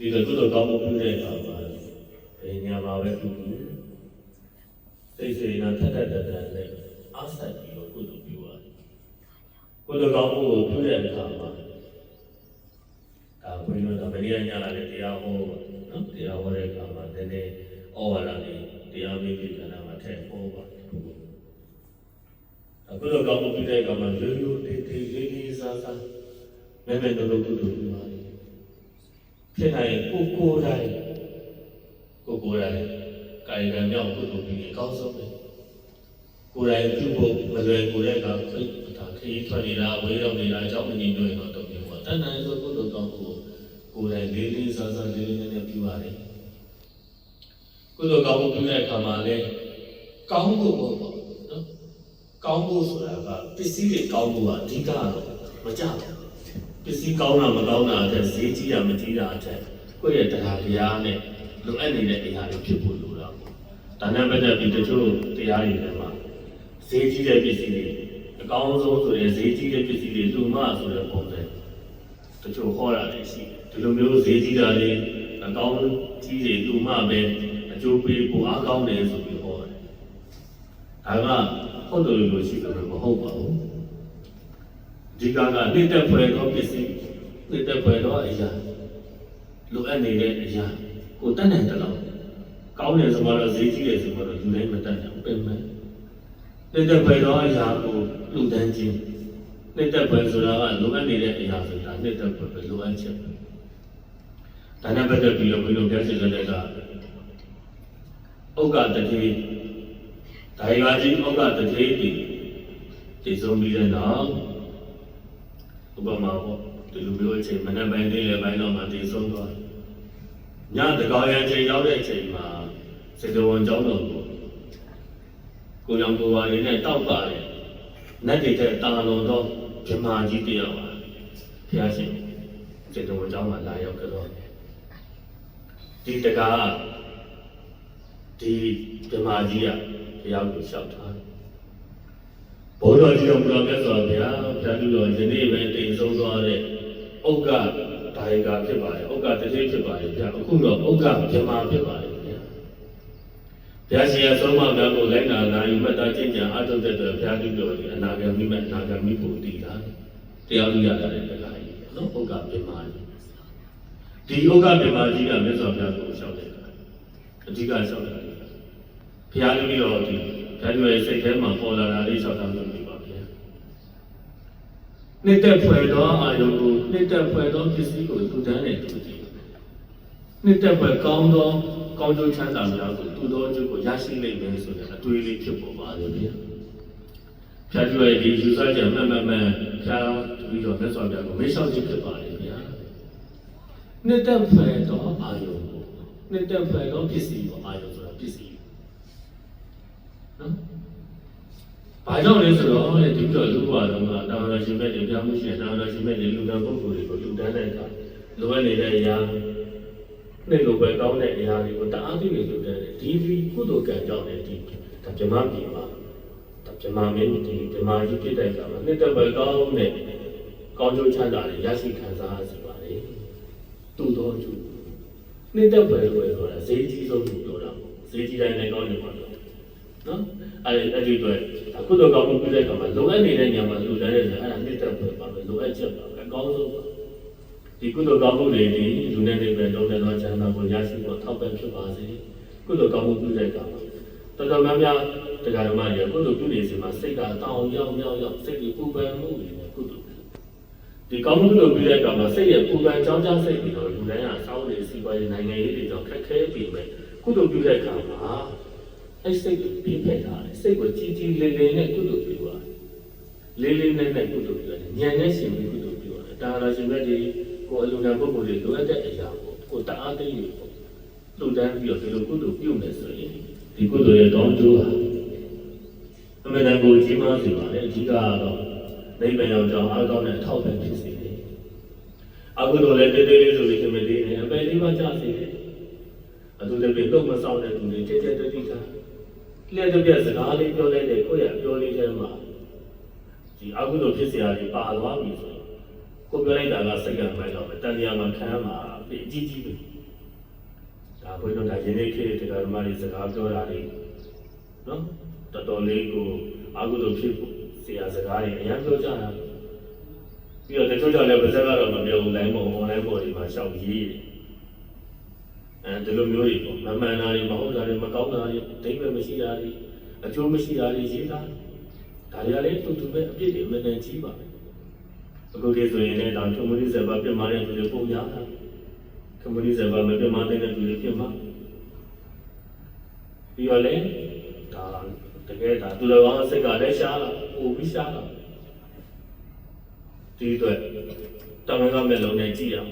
ဒီလိုကုသိုလ်ကောင်းမှုပြုတဲ့အခါမှာဘယ်ညာမှာပဲပြုပြုစိတ်စေနာထက်ထက်တန်တန်နဲ့အားဆက်ပြီးတော့ကုသိုလ်ပြုရတယ်ကုသိုလ်ကောင်းမှုကိုပြုတဲ့အခါမှာဒါဘုန်းကြီးတို့ကဗရိယညာလာတဲ့တရားဟောပါနော်တရားဟောတဲ့အခါမှာနည်းနည်းဩဝါဒလေးတရားမိမိကဏ္ဍမှာထည့်ဟောပါအခုတော့ကောင်းမှုပြုတဲ့အခါမှာရိုးရိုးတေးတေးလေးလေးစားစားမဲမဲတို့တို့ကုသိုလ်ပြုရတယ် ဖြစ်နိုင်ရင်ကိုကိုယ်တိုင်ကိုကိုယ်တိုင်ကာယကံမြောက်ကုသိုလ်ပြုရင်အကောင်းဆုံးပဲကိုယ်တိုင်ပြုဖို့မလွယ်ကိုယ်တဲ့ကခိဒါခရီးထွက်နေတာဝေးရောက်နေတာအကြောင်းမငြိမ်လို့တော့တော့ပြောပါတဏ္ဍာဆိုကုသိုလ်ကောင်းမှုကိုကိုယ်တိုင်လေးလေးစားစားလေးလေးနက်နက်ပြုရတယ်ကုသိုလ်ကောင်းမှုပြုတဲ့အခါမှာလည်းကောင်းဖို့ပေါ့နော်ကောင်းဖို့ဆိုတာကပစ္စည်းတွေကောင်းဖို့ကအဓိကတော့မကြဘူးပ စ္စည်းကောင်းတာမကောင်းတာအထက်ဈေးကြီးတာမကြီးတာအထက်ကိုယ့်ရဲ့တရားတရားနဲ့လိုအပ်နေတဲ့အရာတွေဖြစ်ဖို့လိုတာပေါ့ဒါနဲ့ပတ်သက်ပြီးတချို့တရားတွေထဲမှာဈေးကြီးတဲ့ပစ္စည်းတွေအကောင်းဆုံးဆိုရင်ဈေးကြီးတဲ့ပစ္စည်းတွေလူမဆိုတဲ့ပုံစံတချို့ဟောတာတွေရှိတယ်ဒီလိုမျိုးဈေးကြီးတာတွေအကောင်းကြီးတွေလူမပဲအကျိုးပေးဖို့အားကောင်းတယ်ဆိုပြီးဟောတယ်ဒါကဟုတ်တယ်လို့ရှိတယ်မဟုတ်ပါဘူး ဒီကကနှစ်သက်ဖွယ်သောပစ္စည်းနှစ်သက်ဖွယ်သောအရာလိုအပ်နေတဲ့အရာကိုတတ်နိုင်တယ်လို့ကောင်းတယ်ဆိုမှတော့ဈေးကြီးတယ်ဆိုမှတော့ယူနိုင်မတတ်နိုင်ဘူးပြင်မယ်နှစ်သက်ဖွယ်သောအရာကိုလူတန်းခြင်းနှစ်သက်ဖွယ်ဆိုတာကလိုအပ်နေတဲ့အရာဆိုတာနှစ်သက်ဖွယ်ပဲလိုအပ်ချက်ပဲဒါနဲ့ပတ်သက်ပြီးတော့ဘုရားပြည့်စုံတဲ့ကဥက္ကတတိဒါရီဝါကြီးဥက္ကတတိဒီတည်ဆုံးပြီးတဲ့နောက် ဥပမာပေါ့ဒီလိုမျိုးအချိန်မနေ့ပိုင်းနေ့လယ်ပိုင်းတော့မှတည်ဆုံးသွားတယ်ညတကောင်းရချိန်ရောက်တဲ့အချိန်မှာစေတဝန်ကျောင်းတော်ကိုကိုရောင်ကိုဝါလေးနဲ့တောက်ပါတယ်နတ်တွေတဲ့တာလွန်တော့ဗြဟ္မာကြီးတယောက်ပါဘုရားရှင်စေတဝန်ကျောင်းမှာလာရောက်ကြတော့ဒီတကားဒီဗြဟ္မာကြီးကဘုရားကိုလျှောက်ထားတယ် ဘုရားကြီးတော်မူတော်မြတ်စွာဘုရားဘုရားလူတော်ယနေ့ပဲတည်ဆုံးသွားတဲ့ဥက္ကဒါယကဖြစ်ပါတယ်ဥက္ကတတိဖြစ်ပါတယ်ဗျာအခုတော့ဥက္ကဗြဟ္မာဖြစ်ပါတယ်ဗျာဘုရားရှင်ရဲ့ဆုံးမများကိုလိုက်နာနာယူမှတ်သားကျင့်ကြံအားထုတ်တဲ့အတွက်ဘုရားလူတော်ဒီအနာဂတ်မိမဲ့အနာဂတ်မိဖို့တည်တာတရားလူရတာလည်းတရားကြီးနော်ဥက္ကဗြဟ္မာကြီးဒီဥက္ကဗြဟ္မာကြီးကမြတ်စွာဘုရားကိုလျှောက်တယ်အဓိကလျှောက်တယ်ဘုရားလူတော်ဒီဘုရားလူရဲ့စိတ်ထဲမှာပေါ်လာတာလေးလျှောက်တာမျိုးပြပါဗျာ နှစ်သက်ဖွယ်သောအာယုကိုနှစ်သက်ဖွယ်သောပစ္စည်းကိုသူတန်းနဲ့တူကြည့်နှစ်သက်ဖွယ်ကောင်းသောကောင်းကျိုးချမ်းသာများကိုသူသောအကျိုးကိုရရှိနိုင်မယ်ဆိုတဲ့အတွေးလေးဖြစ်ပေါ်ပါတယ်ဗျာဖြတ်ကျွဲဒီယူဆချက်မှန်မှန်မှန်ဖြာပြီးတော့မြတ်စွာဘုရားကိုမေ့လျှောက်ခြင်းဖြစ်ပါတယ်ဗျာနှစ်သက်ဖွယ်သောအာယုကိုနှစ်သက်ဖွယ်သောပစ္စည်းကိုအာယုဆိုတာပစ္စည်းနော် ဘာကြောင့်လဲဆိုတော့လေဒီလိုလူဘဝတုန်းကတာဝရရှင်မဲ့တွေပြောင်းမှုရှင်တာဝရရှင်မဲ့တွေလူတန်းပုဂ္ဂိုလ်တွေကိုလူတန်းတဲ့အခါလိုအပ်နေတဲ့အရာနဲ့လိုပဲကောင်းတဲ့အရာတွေကိုတအားသိနေလို့တဲ့ဒီဒီကုသိုလ်ကံကြောင့်လည်းဒီဒါပြမပြေပါဒါပြမမင်းဒီပြမကြီးဖြစ်တဲ့အခါမှာနှစ်သက်ပဲကောင်းတဲ့ကောင်းကျိုးချမ်းသာတွေရရှိခံစားရစီပါလေတူတော်ကျူနှစ်သက်ပဲလို့ဆိုတာဈေးကြီးဆုံးလို့ပြောတာပေါ့ဈေးကြီးတိုင်းလည်းကောင်းနေပါတော့ နော်အဲ့ဒီအဲ့ဒီတော့အခုတော့ကောင်းမှုပြုတဲ့အခါမှာလိုအပ်နေတဲ့ညမှာလူတိုင်းလည်းအဲ့ဒါနှစ်သက်ပဲပါပဲလိုအပ်ချက်ပါပဲအကောင်းဆုံးပါဒီကုသိုလ်ကောင်းမှုတွေဒီလူနဲ့တွေပဲလုံးတဲ့တော့ချမ်းသာကိုရရှိဖို့ထောက်ပံ့ဖြစ်ပါစေကုသိုလ်ကောင်းမှုပြုတဲ့အခါမှာတော်တော်များများတရားဓမ္မတွေကုသိုလ်ပြုနေစဉ်မှာစိတ်ကတောင်းရောက်ရောက်ရောက်စိတ်ကိုပူပန်မှုတွေနဲ့ကုသိုလ်ဒီကောင်းမှုလုပ်ပြီးတဲ့အခါမှာစိတ်ရဲ့ပူပန်ကြောင်းကြောင်းစိတ်ပြီးတော့လူတိုင်းကစောင်းနေစီးပွားရေးနိုင်ငံရေးတွေကြောင့်ခက်ခဲပြီးပဲကုသိုလ်ပြုတဲ့အခါမှာ အဲ့စိတ်ကိုပြင်းဖက်တာစိတ်ကိုကြီးကြီးလေးလေးနဲ့ကုသိုလ်ပြုတာလေးလေးနဲ့နဲ့ကုသိုလ်ပြုတယ်ဉာဏ်နဲ့ရှင်ပြီးကုသိုလ်ပြုတယ်ဒါရရှင်မဲ့ဒီကိုအလူနာပုဂ္ဂိုလ်တွေလိုအပ်တဲ့အရာကိုကိုတအားသိနေပေါ့လူတန်းပြီးတော့ဒီလိုကုသိုလ်ပြုမယ်ဆိုရင်ဒီကုသိုလ်ရဲ့တောင်းကျိုးဟာအမှန်တန်ကိုကြီးမားစေပါလေအဓိကကတော့နိဗ္ဗာန်ရောက်ကြောင်းအားကောင်းတဲ့အထောက်အပံ့ဖြစ်စေတယ်အကုသိုလ်လည်းတေးသေးလေးဆိုပြီးခင်မလေးနဲ့အပယ်လေးပါကြစေတယ်အတူတည်းတော့မဆောင်တဲ့သူတွေတဲတဲတိတာ လှည့်ထုတ်တဲ့စကားလေးပြောလိုက်တဲ့ကိုယ့်ရဲ့ပြောလေးထဲမှာဒီအကုသိုလ်ဖြစ်စရာတွေပါသွားပြီဆိုရင်ကိုပြောလိုက်တာကစိတ်ကမိုက်တော့တန်တရားမှခံမှာပြအကြီးကြီးပဲဒါဘုရားကယနေ့ခေတ်တရားဓမ္မတွေစကားပြောတာတွေနော်တော်တော်လေးကိုအကုသိုလ်ဖြစ်စရာစကားတွေအများပြောကြတာပြီးတော့တချို့ကြောင့်လည်းပါဇက်ကတော့မပြောဘူး line ပေါ် online ပေါ်ဒီမှာရှောက်ရေးတယ် အဲဒီလိုမျိုးတွေပေါ့မမှန်တာတွေမဟုတ်တာတွေမကောင်းတာတွေအတိတ်ပဲမရှိတာတွေအကျိုးမရှိတာတွေရေးတာဒါတွေကလည်းတူတူပဲအပြစ်တွေအမှန်တန်ကြီးပါပဲအခုဒီဆိုရင်လည်းဒါထုံမရီဇဘပြမတဲ့သူတွေပုံများတာထုံမရီဇဘမပြမတဲ့သူတွေပြမပြီးတော့လည်းဒါတကယ်ဒါသူတော်ကောင်းစိတ်ကလည်းရှားလာပို့ပြီးရှားလာဒီအတွက်တမန်ကမျက်လုံးနဲ့ကြည့်ရအောင်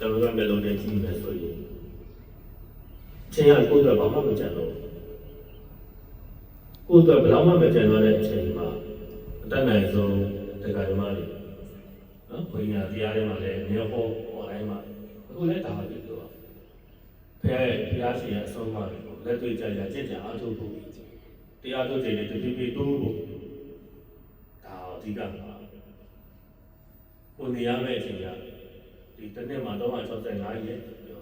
တမန်ကမျက်လုံးနဲ့ကြည့်မယ်ဆိုရင် ချင်းရကိုယ်တော့ဘာမှမကြံတော့ကိုယ်တော့ဘယ်တော့မှမကြံတော့တဲ့အချိန်မှာအတတ်နိုင်ဆုံးတရားဓမ္မတွေနော်ဘုရားတရားတွေမှာလည်းမြေဟောဟောတိုင်းမှာအခုလည်းဒါပဲပြောတာဖခင်ဖခင်ရှင်ရဲ့အဆုံးအမတွေကိုလက်တွေ့ကြကြကြင်ကြအားထုတ်ဖို့တရားထုတ်ခြင်းတွေတဖြည်းဖြည်းတိုးဖို့ဒါအဓိကပါကိုနေရမယ့်အချိန်ကဒီတစ်နှစ်မှာ365ရက်ပြော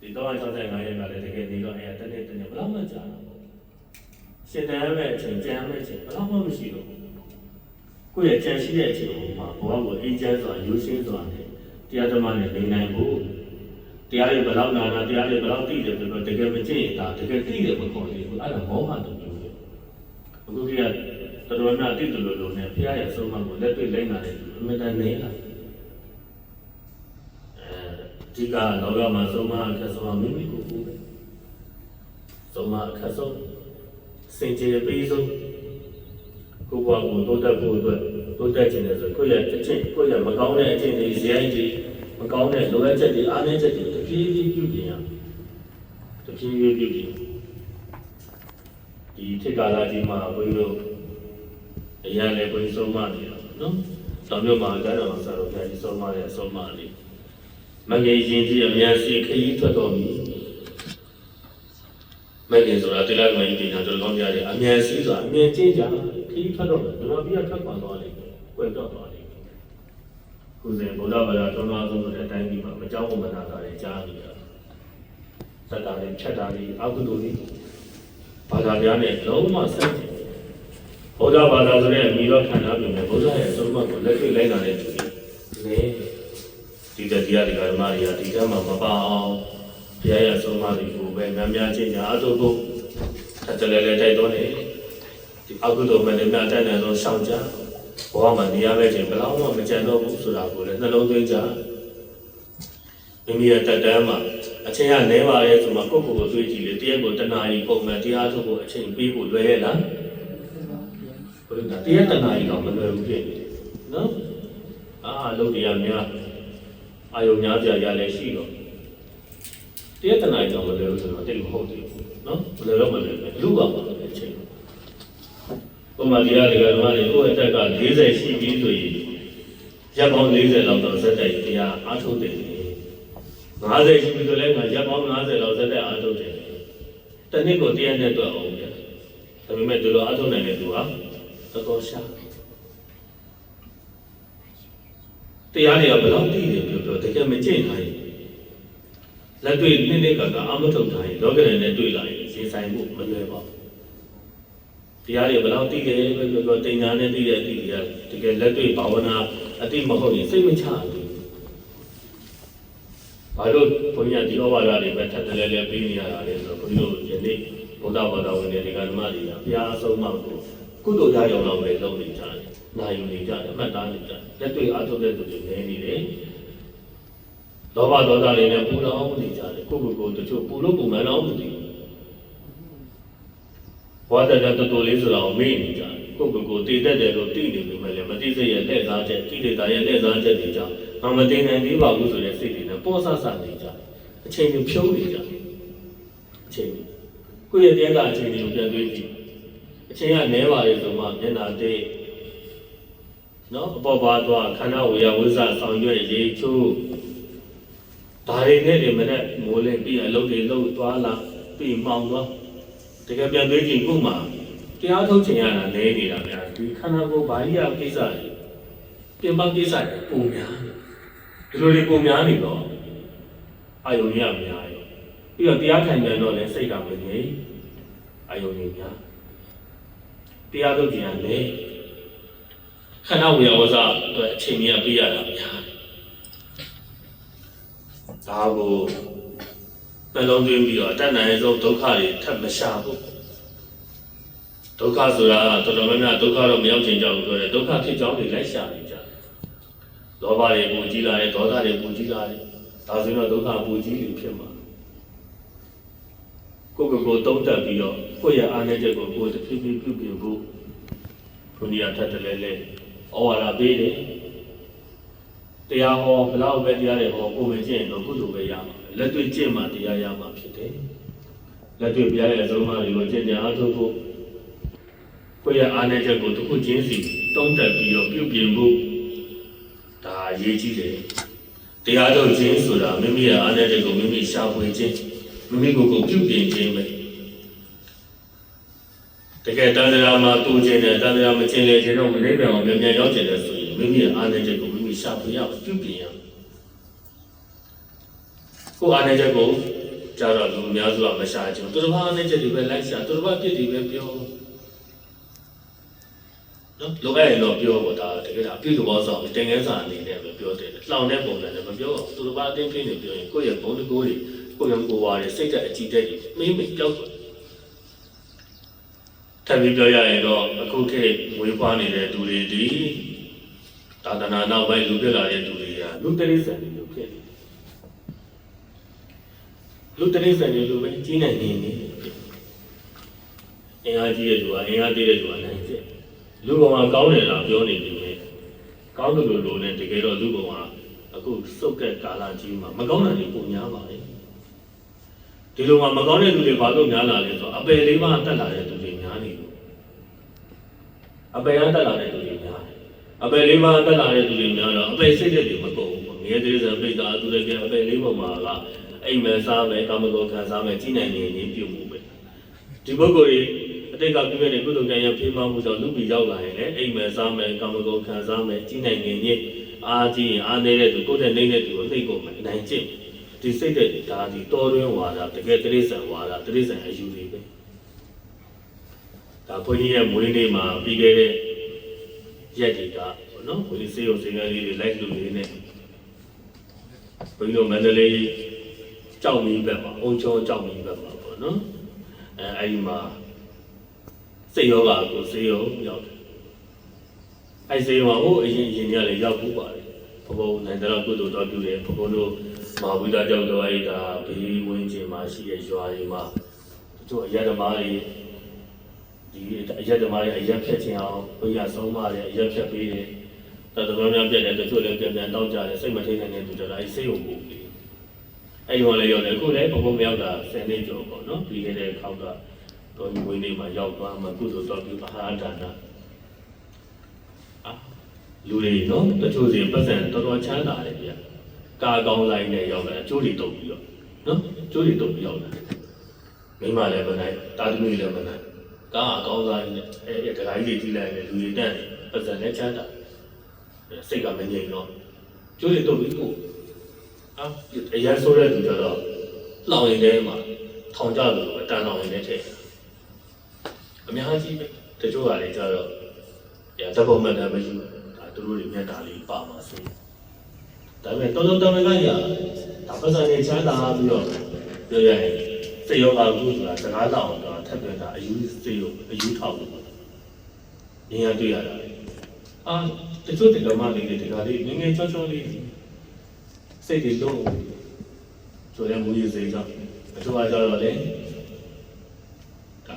ဒီ365ရက်ကလည်းတကယ်ဒီတော့အဲတစ်နှစ်တစ်နှစ်ဘယ်လောက်မှကြာတာပေါ့ရှင်တန်းမဲ့အချိန်ကြမ်းမဲ့အချိန်ဘယ်လောက်မှမရှိတော့ဘူးကိုယ့်ရဲ့ကြံရှိတဲ့အချိန်မှာဘဝကိုအေးချမ်းစွာရိုးရှင်းစွာနဲ့တရားဓမ္မနဲ့နေနိုင်ဖို့တရားတွေဘယ်လောက်နာနာတရားတွေဘယ်လောက်သိတယ်ဆိုတော့တကယ်မကြည့်ရင်ဒါတကယ်သိတယ်မခေါ်သေးဘူးအဲ့ဒါမောဟတုံမျိုးပဲအခုကြီးကတော်တော်များတိတူလိုလိုနဲ့ဖရားရဲ့အဆုံးအမကိုလက်တွေ့လိုက်လာတဲ့သူအမြဲတမ်းနေလာ အဲဒီကလောကမှာဆုံးမအခက်ဆုံးမိမိကိုကိုယ်ပဲဆုံးမအခက်ဆုံးစင်ကြယ်ပြီးဆုံးကိုယ်ဘဝကိုတိုးတက်ဖို့အတွက်တိုးတက်ခြင်းနဲ့ဆိုကိုယ့်ရဲ့အချင်းကိုယ့်ရဲ့မကောင်းတဲ့အချင်းတွေဇယိုင်းတွေမကောင်းတဲ့လိုအပ်ချက်တွေအားနည်းချက်တွေတဖြည်းဖြည်းပြုပြင်ရတဖြည်းဖြည်းပြုပြင်ဒီခေတ်ကာလကြီးမှာဘုန်းကြီးတို့အရာလည်းဘုန်းကြီးဆုံးမနေတာနော်။တော်မျိုးမှာကြတော့ဆရာတော်ဘုရားကြီးဆုံးမတဲ့အဆုံးမလေး မဂ္ဂင်ရှင်ကြီးအများစီခရီးထွက်တော်မူမဂ္ဂင်ဆိုတာတိလကမကြီးတင်တာတော်ကောင်းပြတယ်အမြန်စီးဆိုတာအမြန်ချင်းကြခရီးထွက်တော့တယ်ဘယ်လိုပြတ်ထွက်ခွာသွားလိမ့်မယ်။ကွယ်တော့သွားလိမ့်မယ်။ခုစဉ်ဘုရားဘာသာတော်တော်ဆုံးတဲ့အတိုင်းဒီမှာမကြောက်မနာတာတွေကြားနေရတာ။သတ္တာတွေဖြတ်တာတွေအကုသိုလ်တွေဘာသာတရားနဲ့လုံးဝဆက်တယ်ဘုရားဘာသာဆိုတဲ့အမိတော်ခန္ဓာပြုနေဘုရားရဲ့အဆုံးအမကိုလက်တွေ့လိုက်လာတဲ့သူတွေနေ ဒီတတရားဒီကဓမ္မတွေကဒီကမှာမပါအောင်ဘုရားရဲ့အဆုံးအမတွေကိုပဲများများချင်းညာအထုပ်ဖို့တတလဲလဲတိုက်တော့နေဒီအကုသိုလ်မှလည်းများတိုက်တယ်လို့ရှောင်ကြဘဝမှာနေရမယ့်ချိန်ဘယ်တော့မှမကြံတော့ဘူးဆိုတာကိုလည်းနှလုံးသွင်းကြမိမိရဲ့တက်တမ်းမှာအချိန်ကနေပါရဲ့ဆိုမှကိုယ့်ကိုယ်ကိုတွေးကြည့်လေတရားကိုတဏှာကြီးပုံမှန်တရားထုတ်ဖို့အချိန်ပေးဖို့လွယ်ရဲ့လားဘုရားတရားတနာကြီးတော့မလွယ်ဘူးဖြစ်နေတယ်နော်အာလုံးတရားများ အာယုံများပြရလည်းရှိတော့တရားတနာကြီးတော့မလွယ်ဘူးဆိုတော့တိတ်မဟုတ်သေးဘူးနော်မလွယ်တော့မလွယ်ဘူးလူပါပါတဲ့အချိန်ပုံမှန်တရားတွေကဓမ္မတွေကိုယ့်အတက်က40ရှိပြီဆိုရင်ရပ်ပေါင်း40လောက်တော့ဇက်တိုက်တရားအားထုတ်တယ်50ရှိပြီဆိုလည်းငါရပ်ပေါင်း50လောက်ဇက်တိုက်အားထုတ်တယ်တနည်းကိုတရားနဲ့တွေ့အောင်ပြဒါပေမဲ့ဒီလိုအားထုတ်နိုင်တဲ့သူဟာတော်တော်ရှာတရားတွေကဘယ်လောက်တည်တယ် ပြောပြောတကယ်မကျင့်နိုင်လက်တွေ့နှစ်နှစ်ကကအမထုတ်တိုင်းလောကရန်နဲ့တွေ့လာရင်ရေဆိုင်ဖို့မလွယ်ပါဘူးတရားတွေဘယ်လောက်တည်တယ်ပြောပြောတင်ညာနဲ့တည်တဲ့အတည်တွေကတကယ်လက်တွေ့ဘာဝနာအတိမဟုတ်ရင်စိတ်မချဘူးဘာလို့ဘုန်းကြီးကဒီဩဝါဒတွေပဲထပ်တယ်လဲလဲပြီးနေရတာလဲဆိုတော့ဘုန်းကြီးတို့ယနေ့ဘုရားဘာသာဝင်တွေကဓမ္မတွေကဘုရားအဆုံးအမကိုကုသိုလ်ရရောက်တော့ပဲလုပ်နေကြတယ်။နိုင်ယူနေကြတယ်အမှတ်သားနေကြတယ်။လက်တွေ့အားထုတ်တဲ့သူတွေနေနေတယ်။ လောဘဒေါသတွေနဲ့ပူလောင်နေကြတယ်။ကိုယ့်ကိုယ်ကိုတချို့ပူလို့ပူမှန်းတော့မသိဘူး။ဘောဓတဲ့တူတူလေးဆိုတာကိုမေ့နေကြတယ်။ကိုယ့်ကိုယ်ကိုတည်တတ်တယ်လို့သိနေပေမဲ့လည်းမသိစိတ်ရဲ့လက်စားချက်၊ကိလေသာရဲ့လက်စားချက်တွေကြောင့်မမသိနိုင်သေးပါဘူးဆိုတဲ့စိတ်တွေနဲ့ပေါ်ဆဆနေကြတယ်။အချိန်ကြီးဖြုံးနေကြတယ်။အချိန်ကြီးကိုယ့်ရဲ့တရားကအချိန်ကြီးကိုပြန်တွေးကြည့်အချိန်ကနဲပါလေဆိုမှမျက်နာတိတ်နော်အပေါ်ပါသွားခန္ဓာဝေယဝိဇ္ဇဆောင်ရွက်ရေချိုး ဒါတွေနဲ့ဒီမနဲ့မိုးလင်းပြီးအလုပ်တွေလုပ်သွားလာပြီးမောင်သွားတကယ်ပြန်တွေးကြည့်ခုမှတရားထုတ်ချင်ရတာလဲနေတာဗျာဒီခန္ဓာကိုယ်ဘာကြီးရကိစ္စတွေပြင်ပကိစ္စတွေပုံများဒီလိုတွေပုံများနေတော့အာယုံရများရောပြီးတော့တရားထိုင်ပြန်တော့လည်းစိတ်ကမငြိမ်အာယုံတွေများတရားထုတ်ကြံလည်းခန္ဓာဝေယဝဇအတွက်အချိန်ကြီးပေးရတာများ ဒါကိုနှလုံးသွင်းပြီးတော့အတတ်နိုင်ဆုံးဒုက္ခတွေထပ်မရှာဘူးဒုက္ခဆိုတာတော်တော်များများဒုက္ခတော့မရောက်ချင်ကြဘူးပြောတယ်ဒုက္ခဖြစ်ကြောင်းတွေလိုက်ရှာနေကြတယ်လောဘတွေပူကြီးလာတယ်ဒေါသတွေပူကြီးလာတယ်ဒါဆိုရင်တော့ဒုက္ခပူကြီးတွေဖြစ်မှာကိုယ့်ကိုယ်ကိုတုံးတက်ပြီးတော့ကိုယ့်ရဲ့အားနည်းချက်ကိုကိုယ်တစ်ဖြည်းဖြည်းပြုပြင်ဖို့ဘုရားထပ်တယ်လဲလဲဩဝါဒပေးတယ် တရားဟောဘလောက်ပဲတရားတွေဟောကိုယ်ပဲကျင့်ရင်တော့ကုသိုလ်ပဲရမှာလက်တွေ့ကျင့်မှတရားရမှာဖြစ်တယ်လက်တွေ့ပြရတဲ့အဆုံးအမတွေကိုကျင့်ကြအားထုတ်ဖို့ကိုယ့်ရဲ့အားနည်းချက်ကိုတစ်ခုချင်းစီတုံးတက်ပြီးတော့ပြုပြင်ဖို့ဒါအရေးကြီးတယ်တရားထုတ်ခြင်းဆိုတာမိမိရဲ့အားနည်းချက်ကိုမိမိရှာဖွေခြင်းမိမိကိုယ်ကိုပြုပြင်ခြင်းပဲတကယ်တန်တရာမှာတူခြင်းနဲ့တန်တရာမခြင်းလေခြင်းတော့မနေပြန်အောင်မြန်မြန်ရောက်ကျင်တယ်ဆိုရင်မိမိရဲ့အားနည်းချက်ကို ရှာဖွေရအောင်ပြုပြင်ရအောင်ကိုယ်အားနည်းချက်ကိုကြတော့လူအများစုကမရှာခြင်းသူတစ်ပါးအားနည်းချက်တွေပဲလိုက်ရှာသူတစ်ပါးပြစ်တွေပဲပြောနော်လိုအပ်ရင်တော့ပြောပေါ့ဒါတကယ်ဒါပြုလို့ဘောဆောင်တင်ငန်းစာအနေနဲ့ပဲပြောတယ်လောင်တဲ့ပုံစံနဲ့မပြောဘူးသူတစ်ပါးအတင်းပြင်းနေပြောရင်ကိုယ့်ရဲ့ဘုံတကိုးတွေကိုယ့်ရဲ့ကိုယ်ဝါတွေစိတ်ဓာတ်အကြည့်တက်တွေမင်းမပြောက်သွားထပ်ပြီးပြောရရင်တော့အခုခေတ်ဝေးဖွားနေတဲ့သူတွေဒီ သာသနာနောက်ပိုင်းလူပြလာတဲ့သူတွေကလူတရိစ္ဆာန်တွေလို့ဖြစ်နေတယ်လူတရိစ္ဆာန်တွေလိုပဲကြီးနိုင်နေနေတယ်အင်အားကြီးတဲ့လူကအင်အားသေးတဲ့လူကနိုင်ဖြစ်လူကောင်ကကောင်းတယ်လားပြောနေပြီလေကောင်းတယ်လို့လို့နဲ့တကယ်တော့လူကောင်ကအခုစုပ်တဲ့ကာလကြီးမှာမကောင်းတာတွေပုံများပါလေဒီလိုမှမကောင်းတဲ့လူတွေဘာလို့များလာလဲဆိုတော့အပယ်လေးပါးတက်လာတဲ့သူတွေများနေလို့အပယ်ရတက်လာတဲ့သူတွေများတယ် အပယ်လေးပါးတက်လာတဲ့သူတွေများတော့အပယ်စိတ်တဲ့တွေမကုန်ဘူးငယ်သေးစံပိတ်တာသူတွေကအပယ်လေးပေါ်မှာကအိမ်မယ်စားမယ်ကာမဂုဏ်ခံစားမယ်ကြီးနိုင်နေရင်ပြုတ်မှုပဲဒီပုဂ္ဂိုလ်တွေအတိတ်ကပြုခဲ့တဲ့ကုသိုလ်ကံရဖေးမှမှုကြောင့်လူပြီးရောက်လာရင်လည်းအိမ်မယ်စားမယ်ကာမဂုဏ်ခံစားမယ်ကြီးနိုင်နေရင်အားကြီးရင်အားနေတဲ့သူကိုယ့်တဲ့နေတဲ့သူကိုနှိပ်ကုန်မယ်အနိုင်ကျင့်ဒီစိတ်တဲ့ဒါဒီတော်တွင်းဝါဒတကယ်တိရစ္ဆာန်ဝါဒတိရစ္ဆာန်အယူတွေပဲဒါဘုန်းကြီးရဲ့မွေးနေ့မှာပြီးခဲ့တဲ့ ရက်တွေကပေါ့နော်ဘုန်းကြီးစေယုံစင်ကလေးတွေလိုက်လူလေးနဲ့ဘုန်းကြီးတို့မန္တလေးကြောက်မီးဘက်မှာအုံချောကြောက်မီးဘက်မှာပေါ့နော်အဲအဲ့ဒီမှာစိတ်ယောဂကိုစေယုံရောက်တယ်အဲ့စေယုံကဟိုအရင်အရင်ကလည်းရောက်ဘူးပါတယ်ဘုံဘုံနိုင်တော့ကုသိုလ်တော်ပြုတယ်ဘုံဘုံတို့မဟာဝိဒကြောင့်တော့အဲ့ဒါဘေးဝင်းကျင်မှာရှိတဲ့ရွာတွေမှာတို့အရဓမ္မတွေ ဒီအရက်ဓမ္မတွေအရက်ဖြတ်ခြင်းအောင်ဘုရားဆုံးမတယ်အရက်ဖြတ်ပေးတယ်တော်တော်များများပြတ်တယ်တချို့လည်းပြန်ပြန်တောင်းကြတယ်စိတ်မထိန်နိုင်တဲ့သူတို့လည်းစိတ်ုံပို့ပြီးအဲ့ဒီဟောလည်းရောက်တယ်အခုလည်းဘုံဘုံမရောက်တာ10နှစ်ကျော်ပေါ့နော်ပြီးခဲ့တဲ့ခေါက်ကတော်ကြီးဝင်းနေမှာရောက်သွားမှကုသိုလ်တော်ပြုအာဟာရဒါနအာလူတွေနော်တချို့စီပတ်စံတော်တော်ချမ်းသာတယ်ဗျကာကောင်းလိုက်နဲ့ရောက်တယ်အကျိုးတွေတုပ်ပြီးတော့နော်အကျိုးတွေတုပ်ပြီးရောက်တယ်မိမလည်းမနိုင်တာသမီလည်းမနိုင် ကားအကောင်းစားကြီးနဲ့အဲတခါကြီးတွေကြီးလိုက်တယ်လူတွေတက်တယ်ပတ်စံနဲ့ချမ်းသာစိတ်ကမငြိမ်တော့ကျိုးတွေတုပ်ပြီးကိုအာအရင်ဆိုတဲ့သူကြတော့လောင်ရင်ထဲမှာထောင်ကြလို့အတန်လောင်ရင်ထဲထည့်အများကြီးပဲတချို့ကလည်းကြတော့ရတပုံမှန်တယ်မရှိဘူးဒါသူတို့တွေမျက်တာလေးပါမှာဆိုဒါပေမဲ့တော်တော်တော်များများဒါပတ်စံနဲ့ချမ်းသာပြီးတော့ပြောရရင်စိတ်ယောဂကုဆိုတာစကားတောင်းတော့ ထပ်ပြန်တာအယူစိတ်ယောအယူထောက်လို့နေရတွေ့ရတာလေအာတချို့တက္ကမလေးတွေတက္ကလေးငငယ်ချောချောလေးစိတ်တွေလုံးဆိုရမူရည်စိတ်ကြောင့်အချို့ကကြတော့လေဒါ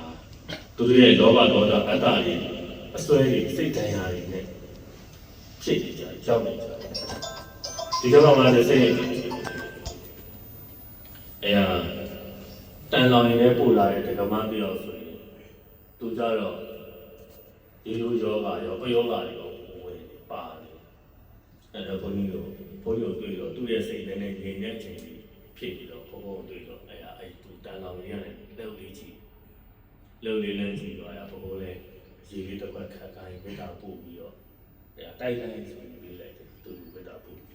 သူတို့ရဲ့လောဘဒေါသအတ္တတွေအစွဲတွေစိတ်တရားတွေနဲ့ဖြစ်နေကြရောက်နေကြဒီကမှလည်းစိတ်အဲဟာ တန်လောင်ရင်လည်းပို့လာတဲ့ဒကမတယောက်ဆိုရင်သူကြတော့ဒီလိုယောဂရောပယောဂတွေရောဝင်ပါတယ်အဲ့တော့ဘုန်းကြီးတို့ဘုန်းကြီးတို့တွေ့တော့သူ့ရဲ့စိတ်နဲ့ငြိမ်တဲ့အချိန်ကြီးဖြစ်ပြီးတော့ဘုန်းဘုန်းတွေ့တော့အဲ့ဟာအဲ့သူတန်လောင်ရင်ရတယ်လက်လေးကြည့်လက်လေးလမ်းကြည့်တော့အဲ့ဘုန်းဘုန်းလည်းရေလေးတစ်ခွက်ခတ်ခိုင်းမိတာပို့ပြီးတော့အဲအတိုက်တိုင်းဆိုပြီးပေးလိုက်တယ်သူဝိတာပို့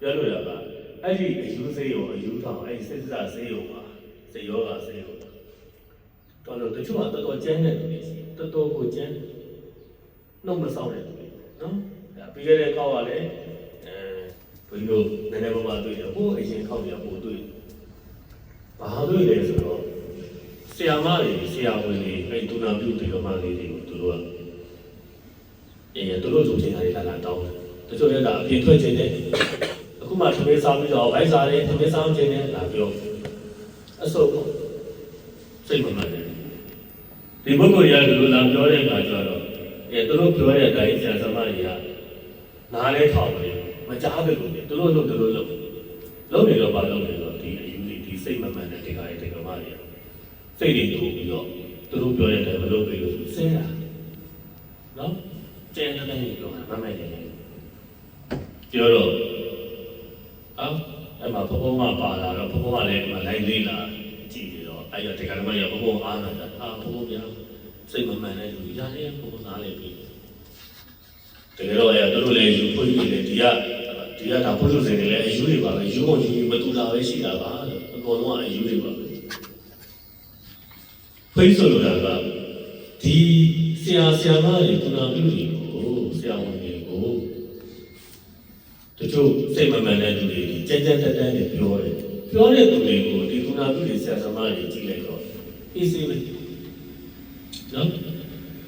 ပြောလို့ရပါအဲ့ဒီအယူစေးရောအယူထောင်အဲ့ဒီစိတ်စားစေးရောမှာစေယောဂစေးရောတော်တော်တချို့ကတော်တော်ကျန်းတဲ့သူတွေရှိတော်တော်ကိုကျန်းနှုတ်မဆောက်တဲ့သူတွေနော်အဲပြီးခဲ့တဲ့ကောက်ကလည်းအဲဘယ်လိုနည်းနည်းပါးပါးတွေ့တယ်ဟိုအရင်ခောက်ရပို့တွေ့ဘာတွေ့လဲဆိုတော့ဆရာမတွေဆရာဝန်တွေအဲ့ဒုနာပြုတွေတော်မှလေးတွေကိုသူတို့ကအဲသူတို့ဆိုချင်တာတွေလာလာတောင်းတယ်တချို့လည်းဒါအပြင်ထွက်ချင်တယ်အခု မှသမီးစားပြီးတော့ဗိုက်စားတယ်သမီးစားချင်တယ်လာပြောအဆုပ်ပေါ့စိတ်မမှန်တယ်ဒီပုဂ္ဂိုလ်ရဒီလိုလာပြောတဲ့အခါကျတော့အဲသူတို့ပြောတဲ့အတိုင်းဆရာသမားတွေကနားလဲထောင်တယ်မကြားဘူးလို့သူတို့လုပ်သူတို့လုပ်လုပ်နေတော့ဘာလုပ်နေတော့ဒီအယူတွေဒီစိတ်မမှန်တဲ့ဒီကရဲ့ဒီကမားတွေစိတ်တွေတူပြီးတော့သူတို့ပြောတဲ့အတိုင်းမလုပ်ပြီးလို့ဆင်းတာနော်ကျန်တဲ့တိုင်းပြောတာမမဲ့တယ်ပြောတော့ အော်အဲ့မှာဘုံဘုံကပါလာတော့ဘုံဘုံကလည်းဒီမှာလိုက်လေးလာကြည့်နေတော့အဲ့ရဒီကရမရဘုံဘုံအားနာတာအာဘုံဘုံပြန်စိတ်မမှန်တဲ့လူရတယ်ဘုံဘုံသားလေးပြီးတကယ်တော့အဲ့တို့တို့လည်းယူဖွင့်ပြီးလေဒီကဒီကဒါဘုရားစင်တွေလည်းအယူတွေပါပဲယူဖို့ယူမတူတာပဲရှိတာပါလို့အကုန်လုံးကအယူတွေပါပဲဖိတ်ဆိုလိုတာကဒီဆရာဆရာမတွေကုနာပြုတွေ တချို့စိတ်မမှန်တဲ့လူတွေဒီကြမ်းကြမ်းတက်တက်နဲ့ပြောတယ်ပြောတဲ့သူတွေကိုဒီကုနာပြုတွေဆရာဆရာမတွေကြည့်လိုက်တော့အေးစေးပဲနော်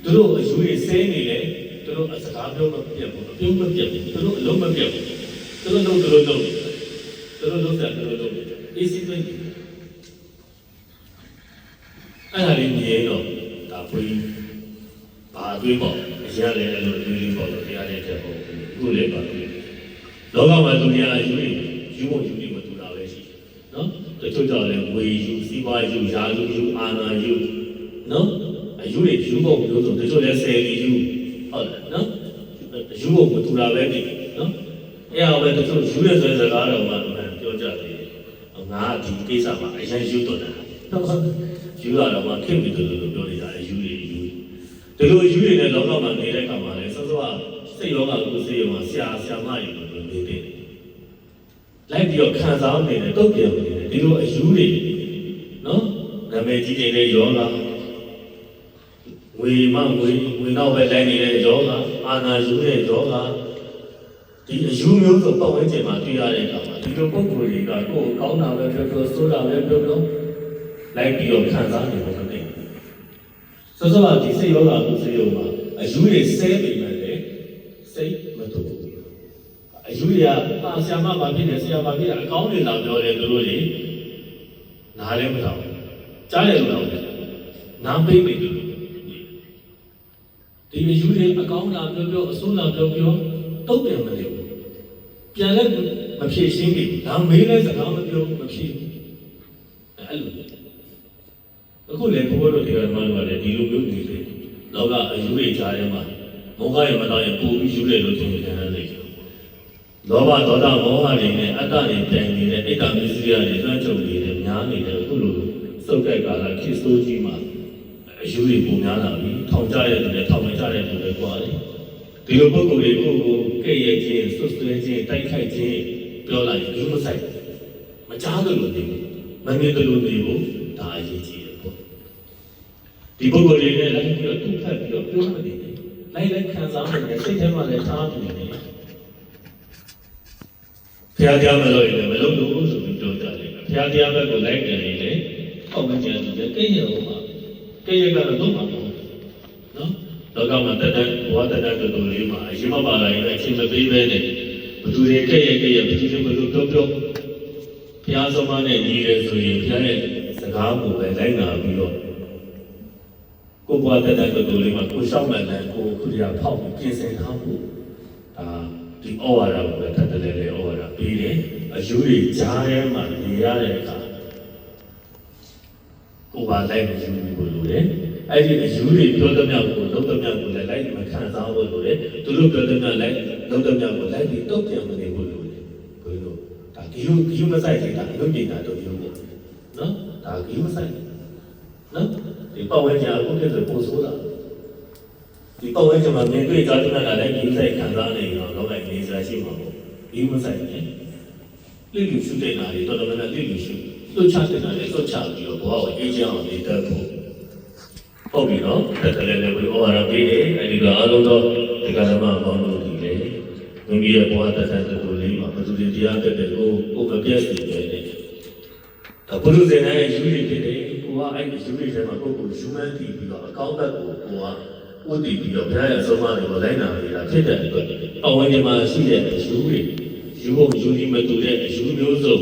သူတို့အယူတွေဆဲနေတယ်သူတို့အစကားပြောမပြတ်ဘူးအပြုံးမပြတ်ဘူးသူတို့အလုံးမပြတ်ဘူးသူတို့လုံးသူတို့လုံးသူတို့လုံးဆက်သူတို့လုံးအေးစေးပဲအဲ့ဒါလေးမြင်တော့ဒါဘုန်းကြီးဘာတွေးပေါ့အရာလည်းအဲ့လိုတွေးလေးပေါ့လို့တရားတဲ့တဲ့ပေါ့ခုလည်းပါလို့ လောကမှာသူများယူနေယူဖို့ယူနေမတူတာပဲရှိနော်တချို့ကြောင့်လည်းဝေယူစီးပွားယူရာလူယူအာနာယူနော်အယူတွေယူဖို့မျိုးဆိုတချို့လည်းဆယ်လီယူဟုတ်တယ်နော်ယူဖို့မတူတာပဲနေနော်အဲ့အောင်ပဲတချို့ယူရဆိုတဲ့စကားတော်မှပြောကြတယ်ငါဒီကိစ္စမှာအရင်ယူတော့တာယူရတော့မှခင်ပြီလို့ပြောနေတာယူတွေယူဒီလိုယူတွေနဲ့လောကမှာနေတဲ့အခါမှာလည်းစောစောကစိတ်ယောဂကိုစိတ်ယောဂဆရာဆရာမတွေလို့ နေတဲ့လိုက်ပြီးတော့ခံစားနေတယ်တုတ်ပြန်နေတယ်ဒီလိုအယူတွေနော်နာမည်ကြီးနေတဲ့ယောဂဝေမဝေဝေနောက်ပဲတိုင်းနေတဲ့ယောဂအာနာယူတဲ့ယောဂဒီအယူမျိုးစုံပတ်ဝန်းကျင်မှာတွေ့ရတဲ့အခါမှာဒီလိုပုံကိုယ်တွေကကိုယ်ကောင်းတာပဲပြောပြောဆိုးတာပဲပြောပြောလိုက်ပြီးတော့ခံစားနေဖို့မသိဘူးစောစောကဒီစိတ်ယောဂကိုစိတ်ယောဂအယူတွေဆဲပေမဲ့လည်းစိတ်မတူဘူးအယူ တွေကအာဆရာမဘာဖြစ်လဲဆရာဘာဖြစ်လဲအကောင်းတွေလာပြောတယ်သူတို့တွေနားလည်းမထောင်ကြားတယ်လို့တော့နားပိတ်ပိတ်လို့ဒီအယူတွေအကောင်းလာပြောပြောအဆိုးလာပြောပြောတုတ်တယ်မလို့ပြန်လည်းမဖြေရှင်းဘူးဒါမေးလဲစကားမပြောမဖြေအဲ့လိုအခုလည်းဘုရားတို့ဒီကမှလို့လည်းဒီလိုမျိုးနေလေလောကအယူတွေကြားထဲမှာမောဟရဲ့မတော်ရင်ပို့ပြီးယူတယ်လို့ထင်တယ်လေ လောဘဒေါသမောဟတွေနဲ့အတ္တတွေတိုင်နေတဲ့အိတ်တမစ္စရိယတွေသွမ်းချုပ်နေတဲ့များနေတဲ့အခုလိုစုပ်ကိုက်ကာလခရစ်စတိုကြီးမှာအယူတွေပုံများလာပြီထောင်ကြတဲ့လူတွေထောင်မကြတဲ့လူတွေကွာလေဒီလိုပုဂ္ဂိုလ်တွေကိုကိုကဲ့ရဲ့ခြင်းဆွဆွဲခြင်းတိုက်ခိုက်ခြင်းပြောလိုက်ဘူးမဆိုင်မကြားလို့လို့နေဘူးမမြင်လို့နေဘူးဒါအရေးကြီးတယ်ပေါ့ဒီပုဂ္ဂိုလ်တွေနဲ့လည်းပြီးတော့သူ့ဖက်ပြီးတော့ပြောမနေနဲ့လိုက်လိုက်ခံစားနေတယ်စိတ်ထဲမှာလည်းထားနေတယ် ဖျားကြမလို့လည်းမလုပ်လို့ဆိုပြီးပြောကြတယ်ဖျားကြဘက်ကိုလိုက်တယ်လေအောက်မကျန်သူလည်းကိရဲ့ဟောမှာကိရဲ့ကတော့လုံးမှာမဟုတ်နော်လောကမှာတက်တဲ့ဘဝတက်တဲ့တူလေးမှာအရင်မပါလာရင်အချင်းမပေးပဲနဲ့ဘသူတွေကဲ့ရဲ့ကဲ့ရဲ့ဘသူတွေဘလို့ပြောပြောဘုရားသမားနဲ့ညီရဲဆိုရင်ဘုရားရဲ့စကားကိုပဲလိုက်နာပြီးတော့ကိုဘွားတက်တဲ့တူလေးမှာကိုရှောက်မှန်တယ်ကိုခုရဖောက်ပြီးပြင်ဆင်ထားဖို့ဒါ ဒီဩဝါဒကိုပဲတတ်တယ်လေဩဝါဒပြီးတယ်အယူတွေကြားထဲမှာနေရတဲ့အခါကိုပါလိုက်မယူဘူးလို့လေအဲ့ဒီအယူတွေပြောသမျှကိုလုံးသမျှကိုလည်းလိုက်မခံစားဖို့လို့လေသူတို့ပြောသမျှလိုက်လုံးသမျှကိုလိုက်ပြီးတုတ်ပြန်မနေဘူးလို့လေဘယ်လိုဒါဂီယူဂီယူမဆိုင်သေးတာအလုပ်ပညာတို့ယူဖို့နော်ဒါဂီယူမဆိုင်နော်ဒီပတ်ဝန်းကျင်အခုတည်းဆိုပို့ဆိုးတာ ဒီပတ်ဝန်းကျင်မှာမြင်တွေ့ကြားတွေ့တာလည်းဒီဆိုင်ခံစားနေတော့တော့လည်းနေစားရှိမှာပေါ့ဒီမဆိုင်နဲ့လိလူရှုတဲ့နာတွေတော်တော်များများလိလူရှုလွတ်ချတဲ့နာတွေလွတ်ချပြီးတော့ဘဝကိုအေးချမ်းအောင်နေတတ်ဖို့ဟုတ်ပြီနော်တက်တယ်လည်းပြီးဩဝါဒပေးတယ်အဲဒီကအားလုံးတော့ဒီကရမပေါင်းလို့ဒီလေမိမိရဲ့ဘဝတက်တဲ့တူလေးမှာဘယ်သူတွေတရားတက်တယ်ကိုကိုမပြည့်စုံတယ်တဲ့ဒါဘုရုဇင်ရဲ့ယူရည်ဖြစ်တယ်ကိုကအဲ့ဒီယူရည်ထဲမှာကိုကိုယူမှန်းတည်ပြီးတော့အကောင့်ဘက်ကိုကိုက ဥတည်ပြီးတော့ဘုရားရဲ့အဆုံးအမတွေကိုလိုက်နာနေတာဖြစ်တဲ့အတွက်အဝင်ဒီမှာရှိတဲ့အယူတွေယူဖို့ယူပြီးမတူတဲ့အယူမျိုးစုံ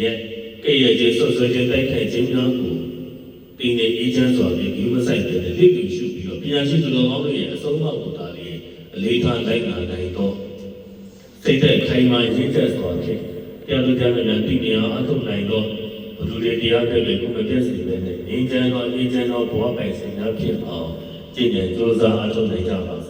ရဲ့ကဲ့ရဲ့ခြင်းဆွဆွခြင်းတိုက်ခိုက်ခြင်းများကိုတင်းနေအေးချမ်းစွာဖြင့်ဒီမဆိုင်တဲ့လက်တွေ့ရှုပြီးတော့ပညာရှိသူတော်ကောင်းတွေရဲ့အဆုံးအမကိုဒါလေးအလေးထားလိုက်နာနိုင်တော့စိတ်သက်ခိုင်မာရင့်သက်စွာဖြင့်တရားသူတရားများတည်နေအောင်အထုနိုင်တော့ဘုရားတရားတွေကိုမပြည့်စုံပဲနဲ့ငြိမ်းချမ်းသောငြိမ်းချမ်းသောဘဝပိုင်စင်များဖြစ်အောင် ကြည်ကြံကြိုးစားအားထုတ်နိုင်ကြပါစေ